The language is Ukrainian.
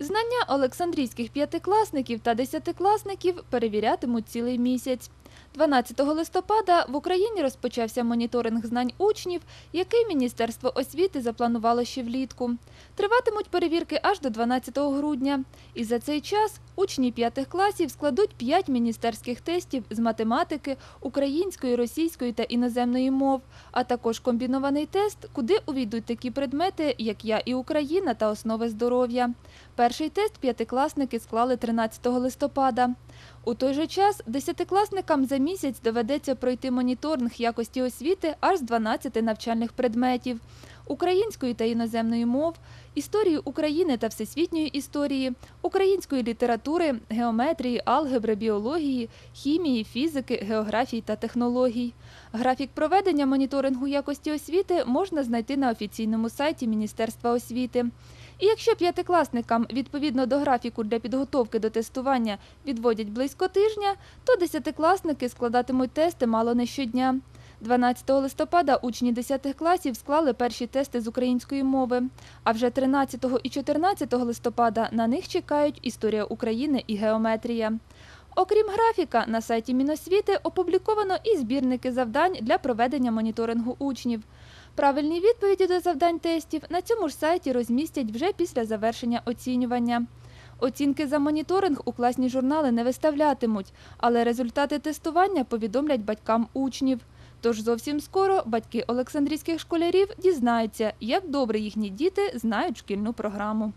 Знання олександрійських п'ятикласників та десятикласників перевірятимуть цілий місяць. 12 листопада в Україні розпочався моніторинг знань учнів, який Міністерство освіти запланувало ще влітку. Триватимуть перевірки аж до 12 грудня. І за цей час учні п'ятих класів складуть 5 міністерських тестів з математики, української, російської та іноземної мов, а також комбінований тест, куди увійдуть такі предмети, як я і Україна та основи здоров'я. Перший тест п'ятикласники склали 13 листопада. У той же час десятикласникам за місяць доведеться пройти моніторинг якості освіти аж з 12 навчальних предметів української та іноземної мов, історії України та всесвітньої історії, української літератури, геометрії, алгебри, біології, хімії, фізики, географії та технологій. Графік проведення моніторингу якості освіти можна знайти на офіційному сайті Міністерства освіти. І якщо п'ятикласникам відповідно до графіку для підготовки до тестування відводять близько тижня, то десятикласники складатимуть тести мало не щодня. 12 листопада учні 10 класів склали перші тести з української мови, а вже 13 і 14 листопада на них чекають історія України і геометрія. Окрім графіка, на сайті Міносвіти опубліковано і збірники завдань для проведення моніторингу учнів. Правильні відповіді до завдань тестів на цьому ж сайті розмістять вже після завершення оцінювання. Оцінки за моніторинг у класні журнали не виставлятимуть, але результати тестування повідомлять батькам учнів. Тож зовсім скоро батьки олександрійських школярів дізнаються, як добре їхні діти знають шкільну програму.